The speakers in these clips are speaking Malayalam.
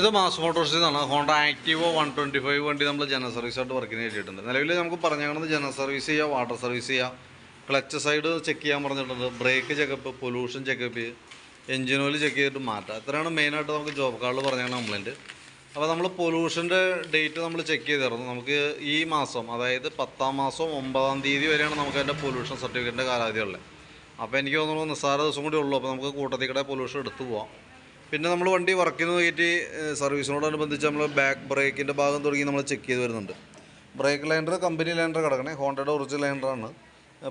ഇത് മാസ് മോട്ടോഴ്സിൽ നിന്നാണ് ഹോണ്ട ആക്റ്റീവോ വൺ ട്വന്റി ഫൈവ് വണ്ടി നമ്മൾ ജനറൽ സർവീസായിട്ട് വർക്കിന് കയറ്റിയിട്ടുണ്ട് നിലവിൽ നമുക്ക് പറഞ്ഞേക്കുന്നത് ജനറൽ സർവീസ് ചെയ്യുക വാട്ടർ സർവീസ് ചെയ്യുക ക്ലച്ച് സൈഡ് ചെക്ക് ചെയ്യാൻ പറഞ്ഞിട്ടുണ്ട്. Brake checkup pollution checkup engine oil check ചെയ്തിട്ട് മാറ്റുക ഇത്രയാണ് മെയിനായിട്ട് നമുക്ക് ജോബ് കാർഡിൽ പറഞ്ഞാൽ കംപ്ലൈന്റ് അപ്പോൾ നമ്മൾ പൊല്യൂഷന്റെ ഡേറ്റ് നമ്മൾ ചെക്ക് ചെയ്തിരുന്നു. നമുക്ക് ഈ മാസം അതായത് പത്താം മാസം ഒമ്പതാം തീയതി വരെയാണ് നമുക്ക് അതിന്റെ പൊല്യൂഷൻ സർട്ടിഫിക്കറ്റിന്റെ കാലാവധി ഉള്ളത് അപ്പോൾ എനിക്ക് തോന്നുന്നു നിസ്സാര ദിവസം കൂടി ഉള്ളൂ. അപ്പോൾ നമുക്ക് കൂട്ടത്തിൽ കൂടെ പൊല്യൂഷൻ എടുത്തു പോവാം. പിന്നെ നമ്മൾ വണ്ടി വർക്കിന് നോക്കിയിട്ട് സർവീസിനോടനുബന്ധിച്ച് നമ്മൾ ബാക്ക് ബ്രേക്കിന്റെ ഭാഗം തുടങ്ങി നമ്മൾ ചെക്ക് ചെയ്ത് വരുന്നുണ്ട്. ബ്രേക്ക് ലൈൻഡർ കമ്പനി ലൈൻഡർ കിടക്കണേ. ഹോണ്ടയുടെ ഒറിജിനൽ ലൈൻഡറാണ്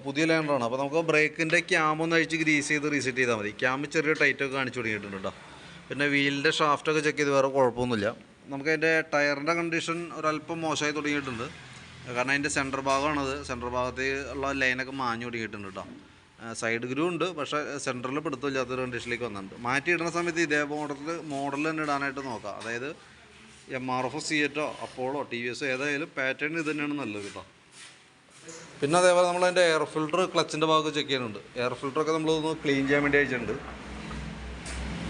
പുതിയ ലൈൻഡറാണ് അപ്പോൾ നമുക്ക് ബ്രേക്കിന്റെ ക്യാം ഒന്ന് അഴിച്ച് ഗ്രീസ് ചെയ്ത് റീസെറ്റ് ചെയ്താൽ മതി. ക്യാമ്പ് ചെറിയ ടൈറ്റൊക്കെ കാണിച്ചു തുടങ്ങിയിട്ടുണ്ട് കേട്ടോ പിന്നെ വീലിന്റെ ഷാഫ്റ്റൊക്കെ ചെക്ക് ചെയ്ത് വേറെ കുഴപ്പമൊന്നുമില്ല. നമുക്ക് അതിന്റെ ടയറിന്റെ കണ്ടീഷൻ ഒരല്പം മോശമായി തുടങ്ങിയിട്ടുണ്ട്. കാരണം അതിന്റെ സെന്റർ ഭാഗമാണത്. സെന്റർ ഭാഗത്ത് ഉള്ള ലൈനൊക്കെ മാഞ്ഞു തുടങ്ങിയിട്ടുണ്ട് കേട്ടോ സൈഡ് ഗ്രൂ ഉണ്ട് പക്ഷേ സെന്ററിൽ പിടുത്തമില്ലാത്തൊരു കണ്ടീഷനിലേക്ക് വന്നിട്ടുണ്ട്. മാറ്റി ഇടുന്ന സമയത്ത് ഇതേ മോഡലിൽ മോഡൽ തന്നെ ഇടാനായിട്ട് നോക്കാം. അതായത് എം ആർ എഫ് സി എറ്റോ അപ്പോളോ ടി വി എസോ ഏതായാലും പാറ്റേൺ ഇത് തന്നെയാണ് നല്ലത് കേട്ടോ. പിന്നെ അതേപോലെ നമ്മൾ അതിന്റെ എയർ ഫിൽട്ടർ ക്ലച്ചിന്റെ ഭാഗത്ത് ചെക്ക് ചെയ്യുന്നുണ്ട്. എയർ ഫിൽട്ടറൊക്കെ നമ്മളൊന്ന് ക്ലീൻ ചെയ്യാൻ വേണ്ടി അയച്ചിട്ടുണ്ട്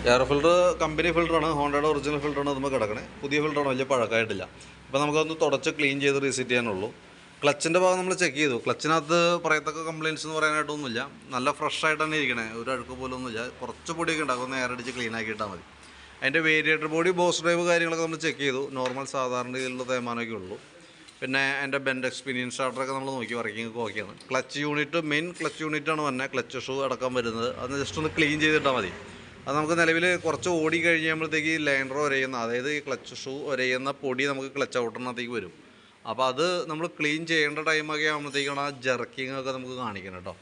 എയർ ഫിൽട്ടർ കമ്പനി ഫിൽട്ടറാണ് ഹോണ്ടയുടെ ഒറിജിനൽ ഫിൽട്ടറാണ് നമ്മൾ കിടക്കണേ. പുതിയ ഫിൽട്ടറാണ് വലിയ പഴക്കമായിട്ടില്ല. അപ്പോൾ നമുക്കതൊന്ന് തുടച്ച് ക്ലീൻ ചെയ്ത് റീസെറ്റ് ചെയ്യാനുള്ളൂ. ക്ലച്ചിന്റെ ഭാഗം നമ്മൾ ചെക്ക് ചെയ്തു. ക്ലച്ചിനകത്ത് പറയത്തക്ക കംപ്ലയിൻസ് എന്ന് പറയാനായിട്ടൊന്നുമില്ല. നല്ല ഫ്രഷ് ആയിട്ട് തന്നെ ഇരിക്കണേ. ഒരു അഴുക്ക് പോലും ഒന്നുമില്ല. കുറച്ച് പൊടിയൊക്കെ ഉണ്ടാകും. ഒന്ന് എയറടിച്ച് ക്ലീൻ ആക്കി ഇട്ടാൽ മതി. അതിന്റെ വേരിയേറ്റർ ബോഡി ബോസ് ഡ്രൈവ് കാര്യങ്ങളൊക്കെ നമ്മൾ ചെക്ക് ചെയ്തു. നോർമൽ സാധാരണ രീതിയിലുള്ള തേമാനമൊക്കെ ഉള്ളൂ. പിന്നെ എന്റെ ബെൻഡ് എക്സ്പീരിയൻസ് സ്റ്റാർട്ടറൊക്കെ നമ്മൾ നോക്കി വർക്കിംഗ് ഒക്കെ ഓക്കെയാണ് ക്ലച്ച് യൂണിറ്റ് മെയിൻ ക്ലച്ച് യൂണിറ്റാണ് വന്നെ. ക്ലച്ച് ഷൂ അടക്കം വരുന്നത്. അത് ജസ്റ്റ് ഒന്ന് ക്ലീൻ ചെയ്തിട്ടാൽ മതി. അത് നമുക്ക് നിലവിൽ കുറച്ച് ഓടി കഴിയുമ്പോഴത്തേക്ക് ലൈനറോ ഒരയുന്ന അതായത് ഈ ക്ലച്ച് ഷൂ ഒരയുന്ന പൊടി നമുക്ക് ക്ലച്ച് ഔട്ടറിനകത്തേക്ക് വരും. അപ്പോൾ അത് നമ്മൾ ക്ലീൻ ചെയ്യേണ്ട ടൈമൊക്കെ ആകുമ്പോഴത്തേക്കാണ് ആ ജർക്കിങ് ഒക്കെ നമുക്ക് കാണിക്കണം കേട്ടോ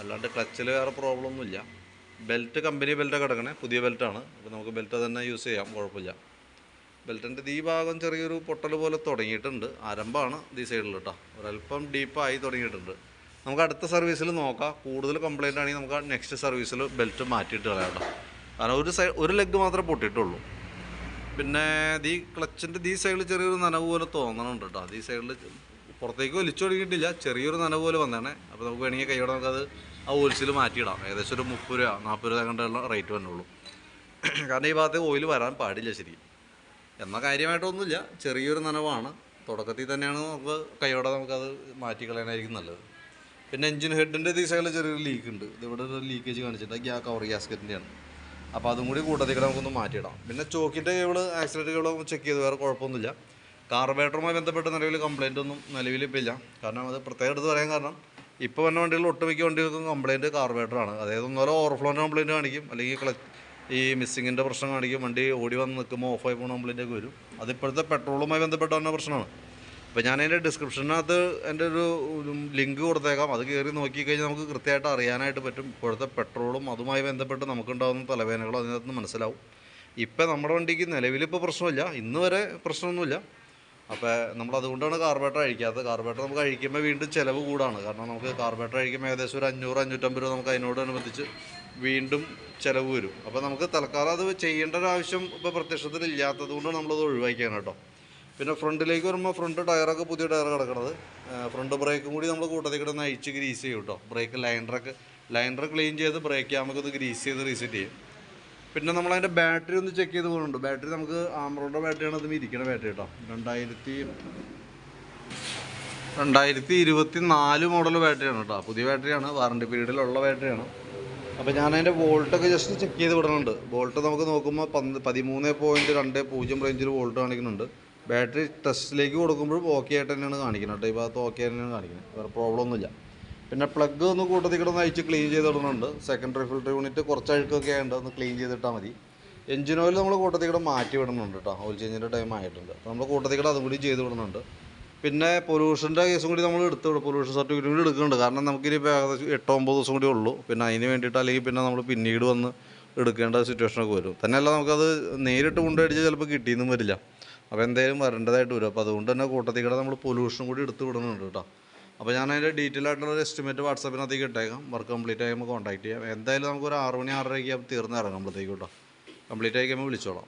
അല്ലാണ്ട് ക്ലച്ചിൽ വേറെ പ്രോബ്ലം ഒന്നുമില്ല. ബെൽറ്റ് കമ്പനി ബെൽറ്റൊക്കെ കിടക്കണേ പുതിയ ബെൽറ്റാണ് അപ്പോൾ നമുക്ക് ബെൽറ്റ് തന്നെ യൂസ് ചെയ്യാം. കുഴപ്പമില്ല. ബെൽറ്റിന്റെ ഈ ഭാഗം ചെറിയൊരു പൊട്ടൽ പോലെ തുടങ്ങിയിട്ടുണ്ട്. ആരംഭമാണ് ഈ സൈഡിൽ കേട്ടോ ഒരല്പം ഡീപ്പായി തുടങ്ങിയിട്ടുണ്ട്. നമുക്ക് അടുത്ത സർവീസിൽ നോക്കാം. കൂടുതൽ കംപ്ലൈന്റ് ആണെങ്കിൽ നമുക്ക് നെക്സ്റ്റ് സർവീസിൽ ബെൽറ്റ് മാറ്റിയിട്ട് കളയാം കേട്ടോ കാരണം ഒരു സൈഡ് ഒരു ലെഗ് മാത്രമേ പൊട്ടിയിട്ടുള്ളൂ. പിന്നെ ഈ ക്ലച്ചിന്റെ ഈ സൈഡിൽ ചെറിയൊരു നനവ് പോലെ തോന്നണുണ്ട് കേട്ടോ ഈ സൈഡിൽ പുറത്തേക്ക് വലിച്ചു തുടങ്ങിയിട്ടില്ല. ചെറിയൊരു നനവ് പോലെ വന്നേണേ അപ്പോൾ നമുക്ക് വേണമെങ്കിൽ കൈയോടെ നമുക്കത് ആ ഓയിൽസിൽ മാറ്റിയിടാം. ഏകദേശം ഒരു മുപ്പത് രൂപ നാൽപ്പത് രൂപ കണ്ടുള്ള റേറ്റ് വന്നുള്ളൂ. കാരണം ഈ ഭാഗത്ത് ഓയിൽ വരാൻ പാടില്ല ശരി എന്നാൽ കാര്യമായിട്ടൊന്നുമില്ല. ചെറിയൊരു നനവാണ്. തുടക്കത്തിൽ തന്നെയാണ് നമുക്ക് കൈയോടെ നമുക്കത് മാറ്റി കളയാനായിരിക്കും നല്ലത്. പിന്നെ എഞ്ചിൻ ഹെഡിന്റെ ഈ സൈഡിൽ ചെറിയൊരു ലീക്ക് ഉണ്ട്. ഇതിവിടെ ഒരു ലീക്കേജ് കാണിച്ചിട്ടുണ്ട്. ഗ്യാ കവർ ഗ്യാസ്കറ്റിന്റെയാണ് അപ്പോൾ അതും കൂടി കൂട്ടത്തിൽ കൂടെ നമുക്കൊന്ന് മാറ്റിയിടാം. പിന്നെ ചോക്കിന്റെ കേബിൾ ആക്സിഡന്റ് കേബിൾ ചെക്ക് ചെയ്ത് വേറെ കുഴപ്പമൊന്നുമില്ല. കാർബേറ്ററുമായി ബന്ധപ്പെട്ട് നിലവിൽ കംപ്ലൈന്റ് ഒന്നും ഇല്ല. കാരണം അത് പ്രത്യേകം എടുത്ത് പറയാൻ കാരണം ഇപ്പോൾ വന്ന വണ്ടികൾ ഒട്ടുമിക്ക വണ്ടികൾക്കും കംപ്ലൈന്റ് കാർബേറ്ററാണ് അതായത് ഒന്നോരോ ഓവർഫ്ലോന്റെ കംപ്ലൈന്റ് കാണിക്കും. അല്ലെങ്കിൽ ക്ലച്ച് ഈ മിസ്സിങ്ങിന്റെ പ്രശ്നം കാണിക്കും. വണ്ടി ഓടി വന്ന് നിൽക്കുമ്പോൾ ഓഫായി പോകുന്ന കംപ്ലൈന്റ് ഒക്കെ വരും. അതിപ്പോഴത്തെ പെട്രോളുമായി ബന്ധപ്പെട്ട് പ്രശ്നമാണ്. അപ്പോൾ ഞാൻ അതിന്റെ ഡിസ്ക്രിപ്ഷനകത്ത് എന്റെ ഒരു ലിങ്ക് കൊടുത്തേക്കാം. അത് കയറി നോക്കിക്കഴിഞ്ഞാൽ നമുക്ക് കൃത്യമായിട്ട് അറിയാനായിട്ട് പറ്റും. ഇപ്പോഴത്തെ പെട്രോളും അതുമായി ബന്ധപ്പെട്ട് നമുക്കുണ്ടാകുന്ന തലവേദനകളും അതിനകത്ത് നിന്ന് മനസ്സിലാവും. ഇപ്പം നമ്മുടെ വണ്ടിക്ക് നിലവിലിപ്പോൾ പ്രശ്നമില്ല. ഇന്ന് വരെ പ്രശ്നമൊന്നുമില്ല. അപ്പോൾ നമ്മളതുകൊണ്ടാണ് കാർബേറ്റർ അഴിക്കാത്തത്. കാർബേറ്റർ നമുക്ക് അഴിക്കുമ്പോൾ വീണ്ടും ചിലവ് കൂടാണ്. കാരണം നമുക്ക് കാർബേറ്റർ അഴിക്കുമ്പോൾ ഏകദേശം ഒരു അഞ്ഞൂറ് അഞ്ഞൂറ്റമ്പത് രൂപ നമുക്ക് അതിനോടനുബന്ധിച്ച് വീണ്ടും ചിലവ് വരും. അപ്പോൾ നമുക്ക് തൽക്കാലം അത് ചെയ്യേണ്ട ഒരു ആവശ്യം ഇപ്പോൾ പ്രത്യക്ഷത്തിൽ ഇല്ലാത്തത് കൊണ്ടാണ് നമ്മളത് ഒഴിവാക്കിയാണ് കേട്ടോ. പിന്നെ ഫ്രണ്ടിലേക്ക് വരുമ്പോൾ ഫ്രണ്ട് ടയറൊക്കെ പുതിയ ടയർ കിടക്കണത്. ഫ്രണ്ട് ബ്രേക്കും കൂടി നമ്മൾ കൂട്ടത്തിൽ കിടന്ന് അഴിച്ച് ഗ്രീസ് ചെയ്യും കേട്ടോ ബ്രേക്ക് ലൈനറൊക്കെ ലൈനർ ക്ലീൻ ചെയ്ത് ബ്രേക്ക് നമുക്കത് ഗ്രീസ് ചെയ്ത് റീസെറ്റ് ചെയ്യും. പിന്നെ നമ്മൾ അതിന്റെ ബാറ്ററി ഒന്ന് ചെക്ക് ചെയ്ത് പോകുന്നുണ്ട് ബാറ്ററി നമുക്ക് ആമറോയുടെ ബാറ്ററിയാണ് അതും ഇരിക്കുന്ന ബാറ്ററി കേട്ടോ രണ്ടായിരത്തി രണ്ടായിരത്തി ഇരുപത്തി നാല് മോഡൽ ബാറ്ററിയാണ് കേട്ടോ പുതിയ ബാറ്ററിയാണ് വാറണ്ടി പീരീഡിലുള്ള ബാറ്ററിയാണ് അപ്പോൾ ഞാൻ അതിന്റെ വോൾട്ടൊക്കെ ജസ്റ്റ് ചെക്ക് ചെയ്ത് വിടുന്നുണ്ട് വോൾട്ട് നമുക്ക് നോക്കുമ്പോൾ പന്ത് പതിമൂന്ന് പോയിന്റ് രണ്ട് പൂജ്യം റേഞ്ചിൽ വോൾട്ട് കാണിക്കുന്നുണ്ട്. ബാറ്ററി ടെസ്റ്റിലേക്ക് കൊടുക്കുമ്പോഴും ഓക്കെ ആയിട്ട് തന്നെയാണ് കാണിക്കുന്നത് കേട്ടോ. ഈ ഭാഗത്ത് ഓക്കെ തന്നെയാണ് കാണിക്കുന്നത്. വേറെ പ്രോബ്ലം ഒന്നുമില്ല. പിന്നെ പ്ലഗ് ഒന്ന് കൂട്ടത്തിൽ കിടന്ന് അയച്ച് ക്ലീൻ ചെയ്ത് ഇടുന്നുണ്ട്. സെക്കൻഡറി ഫിൽറ്റർ യൂണിറ്റ് കുറച്ച് അഴുക്കൊക്കെ ഉണ്ട് ഒന്ന് ക്ലീൻ ചെയ്തിട്ടാൽ മതി. എഞ്ചിൻ ഓയിൽ നമ്മൾ കൂട്ടത്തിൽ കൂടെ മാറ്റി വിടുന്നുണ്ട് കേട്ടോ. ഓയിൽ ചേഞ്ചിന്റെ ടൈം ആയിട്ടുണ്ട്. നമ്മൾ കൂട്ടത്തിൽ കൂടെ അതും കൂടി ചെയ്ത് വിടുന്നുണ്ട്. പിന്നെ പൊല്യൂഷന്റെ കേസും കൂടി നമ്മൾ എടുത്ത് വിടും. പൊല്യൂഷൻ സർട്ടിഫിക്കറ്റ് കൂടി എടുക്കുന്നുണ്ട്. കാരണം നമുക്കിനി ഏകദേശം എട്ടോ ഒമ്പത് ദിവസം കൂടി ഉള്ളൂ. പിന്നെ അതിന് വേണ്ടിയിട്ട് അല്ലെങ്കിൽ പിന്നെ നമ്മൾ പിന്നീട് വന്ന് എടുക്കേണ്ട സിറ്റുവേഷനൊക്കെ വരും. തന്നെയല്ല നമുക്കത് നേരിട്ട് കൊണ്ടടിച്ച് ചിലപ്പോൾ കിട്ടിയെന്നും വരില്ല. അപ്പോൾ എന്തായാലും വരേണ്ടതായിട്ട് വരും. അപ്പോൾ അതുകൊണ്ട് തന്നെ കൂട്ടത്തിൽ നമ്മൾ പൊല്യൂഷനും കൂടി എടുത്ത് വിടുന്നുണ്ട് കേട്ടോ. അപ്പോൾ ഞാൻ അതിന്റെ ഡീറ്റെയിൽ ആയിട്ടുള്ള ഒരു എസ്റ്റിമേറ്റ് വാട്സാപ്പിനകത്തേക്ക് ഇട്ടേക്കാം. വർക്ക് കംപ്ലീറ്റ് ആയി നമുക്ക് കോൺടാക്ട് ചെയ്യാം. എന്തായാലും നമുക്ക് ഒരു ആറ് മണി ആറരയ്ക്ക് തീർന്നിറങ്ങാം നമ്മളത്തേക്ക് കേട്ടോ. കംപ്ലീറ്റ് ആയി കഴിയുമ്പോൾ വിളിച്ചോളാം.